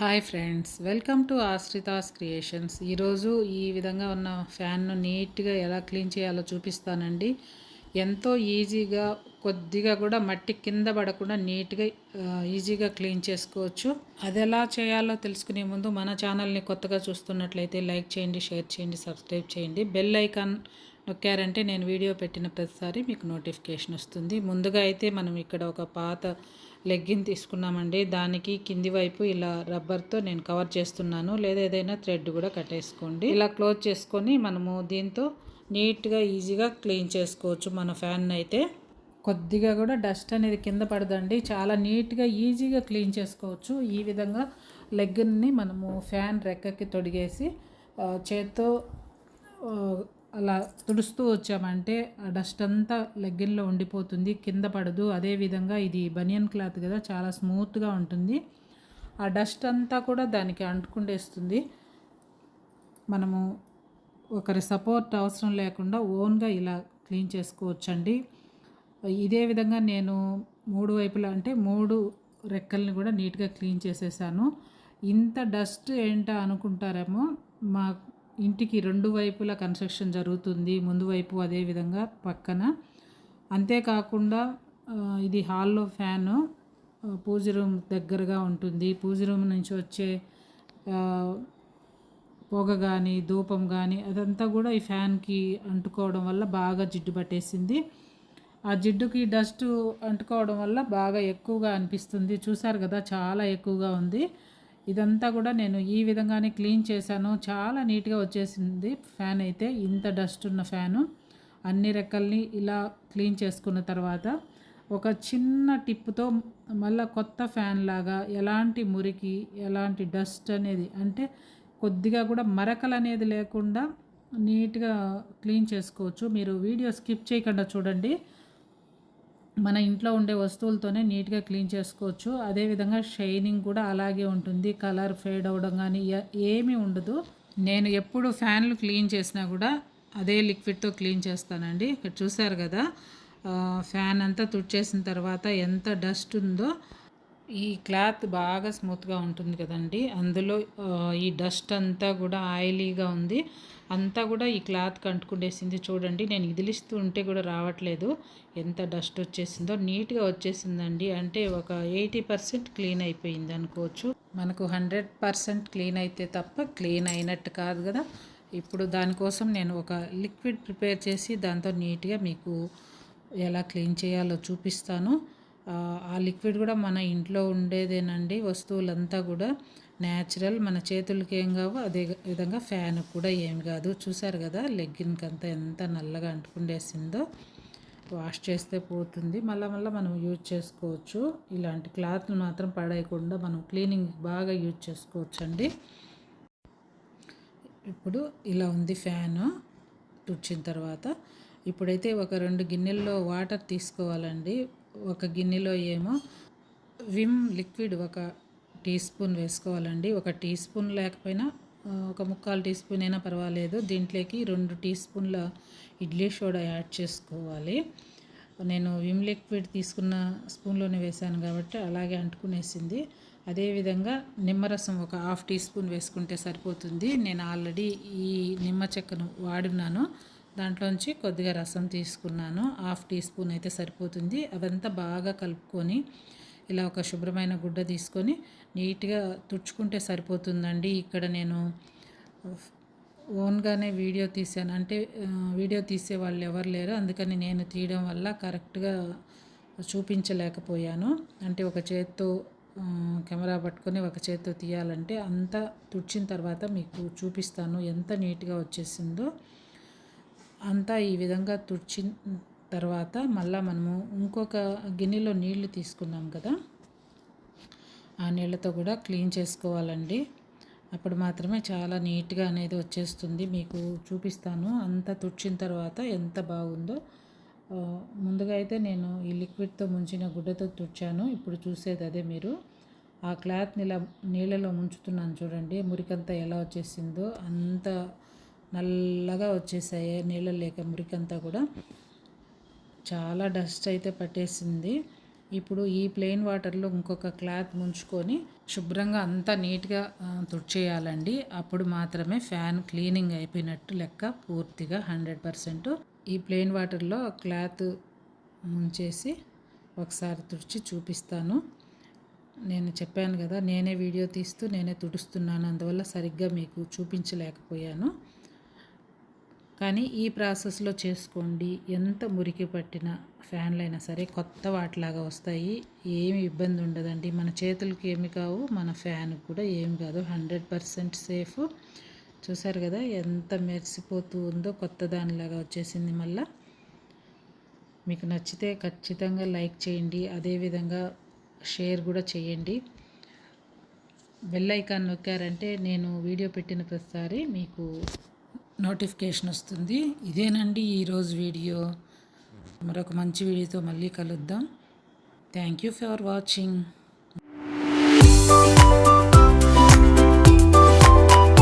Hi friends welcome to Ashritha's creations ఈరోజు ఈ విధంగా ఉన్న ఫ్యాన్ను నీట్గా ఎలా క్లీన్ చేయాలో చూపిస్తానండి. ఎంతో ఈజీగా కొద్దిగా కూడా మట్టి కింద పడకుండా నీట్గా ఈజీగా క్లీన్ చేసుకోవచ్చు. అది ఎలా చేయాలో తెలుసుకునే ముందు మన ఛానల్ని కొత్తగా చూస్తున్నట్లయితే లైక్ చేయండి షేర్ చేయండి సబ్స్క్రైబ్ చేయండి. బెల్ ఐకాన్ నొక్కారంటే నేను వీడియో పెట్టిన ప్రతిసారి మీకు నోటిఫికేషన్ వస్తుంది. ముందుగా అయితే మనం ఇక్కడ ఒక పాత లెగ్గిన్ తీసుకున్నామండి. దానికి కింది వైపు ఇలా రబ్బర్తో నేను కవర్ చేస్తున్నాను. లేదా ఏదైనా థ్రెడ్ కూడా కట్టేసుకోండి. ఇలా క్లోజ్ చేసుకొని మనము దీంతో నీట్గా ఈజీగా క్లీన్ చేసుకోవచ్చు మన ఫ్యాన్ అయితే. కొద్దిగా కూడా డస్ట్ అనేది కింద పడదండి. చాలా నీట్గా ఈజీగా క్లీన్ చేసుకోవచ్చు. ఈ విధంగా లెగ్గిన్ని మనము ఫ్యాన్ రెక్కకి తొడిగేసి చేత్తో అలా తుడుస్తూ వచ్చామంటే ఆ డస్ట్ అంతా లెగ్గిన్లో ఉండిపోతుంది కింద పడదు. అదేవిధంగా ఇది బనియన్ క్లాత్ కదా చాలా స్మూత్గా ఉంటుంది. ఆ డస్ట్ అంతా కూడా దానికి అంటుకుండేస్తుంది. మనము ఒకరి సపోర్ట్ అవసరం లేకుండా ఓన్గా ఇలా క్లీన్ చేసుకోవచ్చండి. ఇదే విధంగా నేను మూడు వైపులా అంటే మూడు రెక్కల్ని కూడా నీట్గా క్లీన్ చేసేసాను. ఇంత డస్ట్ ఏంటా అనుకుంటారేమో మా ఇంటికి రెండు వైపులా కన్స్ట్రక్షన్ జరుగుతుంది ముందు వైపు అదే విధంగా పక్కన. అంతేకాకుండా ఇది హాల్లో ఫ్యాను పూజ రూమ్ దగ్గరగా ఉంటుంది. పూజ రూమ్ నుంచి వచ్చే పొగ కానీ ధూపం కానీ అదంతా కూడా ఈ ఫ్యాన్కి అంటుకోవడం వల్ల బాగా జిడ్డు పట్టేసింది. ఆ జిడ్డుకి డస్ట్ అంటుకోవడం వల్ల బాగా ఎక్కువగా అనిపిస్తుంది. చూసారు కదా చాలా ఎక్కువగా ఉంది. ఇదంతా కూడా నేను ఈ విధంగానే క్లీన్ చేశాను. చాలా నీట్గా వచ్చేసింది ఫ్యాన్ అయితే. ఇంత డస్ట్ ఉన్న ఫ్యాను. అన్ని రెక్కల్ని ఇలా క్లీన్ చేసుకున్న తర్వాత ఒక చిన్న టిప్తో మళ్ళీ కొత్త ఫ్యాన్ లాగా ఎలాంటి మురికి ఎలాంటి డస్ట్ అనేది అంటే కొద్దిగా కూడా మరకలు అనేది లేకుండా నీట్గా క్లీన్ చేసుకోవచ్చు. మీరు వీడియో స్కిప్ చేయకుండా చూడండి. మన ఇంట్లో ఉండే వస్తువులతోనే నీట్గా క్లీన్ చేసుకోవచ్చు. అదేవిధంగా షైనింగ్ కూడా అలాగే ఉంటుంది. కలర్ ఫేడ్ అవ్వడం కానీ ఏమీ ఉండదు. నేను ఎప్పుడు ఫ్యాన్లు క్లీన్ చేసినా కూడా అదే లిక్విడ్తో క్లీన్ చేస్తానండి. ఇక్కడ చూసారు కదా? ఫ్యాన్ అంతా తుడిచేసిన తర్వాత ఎంత డస్ట్ ఉందో ఈ క్లాత్ బాగా స్మూత్గా ఉంటుంది కదండి. అందులో ఈ డస్ట్ అంతా కూడా ఆయిలీగా ఉంది. అంతా కూడా ఈ క్లాత్ కంటుకుండేసింది చూడండి. నేను ఇదిలిస్తూ ఉంటే కూడా రావట్లేదు. ఎంత డస్ట్ వచ్చేసిందో నీట్గా వచ్చేసిందండి. అంటే ఒక ఎయిటీ పర్సెంట్ క్లీన్ అయిపోయింది అనుకోవచ్చు. మనకు హండ్రెడ్ పర్సెంట్ క్లీన్ అయితే తప్ప క్లీన్ అయినట్టు కాదు కదా. ఇప్పుడు దానికోసం నేను ఒక లిక్విడ్ ప్రిపేర్ చేసి దాంతో నీట్గా మీకు ఎలా క్లీన్ చేయాలో చూపిస్తాను. ఆ, లిక్విడ్ కూడా మన ఇంట్లో ఉండేదేనండి. వస్తువులంతా కూడా న్యాచురల్. మన చేతులకి ఏం కావు అదే విధంగా ఫ్యాన్ కూడా ఏం కాదు. చూసారు కదా లెగ్గిన్కి అంతా ఎంత నల్లగా అంటుకుండేసిందో. వాష్ చేస్తే పోతుంది. మళ్ళీ మళ్ళీ మనం యూజ్ చేసుకోవచ్చు. ఇలాంటి క్లాత్లు మాత్రం పడేయకుండా మనం క్లీనింగ్ బాగా యూజ్ చేసుకోవచ్చు అండి ఇప్పుడు ఇలా ఉంది ఫ్యాను తుడిచిన తర్వాత. ఇప్పుడైతే ఒక రెండు గిన్నెల్లో వాటర్ తీసుకోవాలండి. ఒక గిన్నెలో ఏమో విమ్ లిక్విడ్ ఒక టీ స్పూన్ వేసుకోవాలండి. ఒక టీ స్పూన్ లేకపోయినా ఒక ముక్కాలు టీ స్పూన్ అయినా పర్వాలేదు. దీంట్లోకి రెండు టీ స్పూన్ల ఇడ్లీ సోడా యాడ్ చేసుకోవాలి. నేను విమ్ లిక్విడ్ తీసుకున్న స్పూన్లోనే వేశాను కాబట్టి అలాగే అంటుకునేసింది. అదేవిధంగా నిమ్మరసం ఒక హాఫ్ టీ స్పూన్ వేసుకుంటే సరిపోతుంది. నేను ఆల్రెడీ ఈ నిమ్మ చెక్కను వాడున్నాను దాంట్లోంచి కొద్దిగా రసం తీసుకున్నాను. హాఫ్ టీ స్పూన్ అయితే సరిపోతుంది. అదంతా బాగా కలుపుకొని ఇలా ఒక శుభ్రమైన గుడ్డ తీసుకొని నీట్గా తుడుచుకుంటే సరిపోతుందండి. ఇక్కడ నేను ఓన్గానే వీడియో తీసాను అంటే వీడియో తీసే వాళ్ళు ఎవరు లేరు. అందుకని నేను తీయడం వల్ల కరెక్ట్గా చూపించలేకపోయాను. అంటే ఒక చేత్తో కెమెరా పట్టుకొని ఒక చేత్తో తీయాలంటే అంతా తుడిచిన తర్వాత మీకు చూపిస్తాను ఎంత నీట్గా వచ్చేసిందో. అంతా ఈ విధంగా తుడిచిన తర్వాత మళ్ళీ మనము ఇంకొక గిన్నెలో నీళ్ళు తీసుకున్నాం కదా. ఆ నీళ్ళతో కూడా క్లీన్ చేసుకోవాలండి. అప్పుడు మాత్రమే చాలా నీట్గా అనేది వచ్చేస్తుంది. మీకు చూపిస్తాను. అంతా తుడిచిన తర్వాత ఎంత బాగుందో. ముందుగా అయితే నేను ఈ లిక్విడ్తో ముంచిన గుడ్డతో తుడిచాను. ఇప్పుడు చూసేది అదే మీరు. ఆ క్లాత్ని ఇలా నీళ్ళలో ముంచుతున్నాను చూడండి. మురికంతా ఎలా వచ్చేసిందో. అంత నల్లగా వచ్చేసాయి నీళ్ళు లేక మురికంతా కూడా. చాలా డస్ట్ అయితే పట్టేసింది. ఇప్పుడు ఈ ప్లెయిన్ వాటర్లో ఇంకొక క్లాత్ ముంచుకొని శుభ్రంగా అంతా నీట్గా తుడిచేయాలండి. అప్పుడు మాత్రమే ఫ్యాన్ క్లీనింగ్ అయిపోయినట్టు లెక్క పూర్తిగా హండ్రెడ్ పర్సెంట్. ఈ ప్లెయిన్ వాటర్లో క్లాత్ ముంచేసి ఒకసారి తుడిచి చూపిస్తాను. నేను చెప్పాను కదా నేనే వీడియో తీస్తూ నేనే తుడుస్తున్నాను అందువల్ల సరిగ్గా మీకు చూపించలేకపోయాను. కానీ ఈ ప్రాసెస్లో చేసుకోండి. ఎంత మురికి పట్టిన ఫ్యాన్లు అయినా సరే కొత్త వాటిలాగా వస్తాయి. ఏమి ఇబ్బంది ఉండదండి. మన చేతులకి ఏమి కావు మన ఫ్యాన్ కూడా ఏమి కాదు. Hundred percent safe. చూసారు కదా ఎంత మెరిసిపోతూ ఉందో కొత్త దానిలాగా వచ్చేసింది మళ్ళా. మీకు నచ్చితే ఖచ్చితంగా లైక్ చేయండి. అదేవిధంగా షేర్ కూడా చేయండి. బెల్ ఐకాన్ నొక్కారంటే నేను వీడియో పెట్టిన ప్రతిసారి మీకు నోటిఫికేషన్ వస్తుంది. ఇదేనండి ఈరోజు వీడియో. మరొక మంచి వీడియోతో మళ్ళీ కలుద్దాం. Thank you for watching.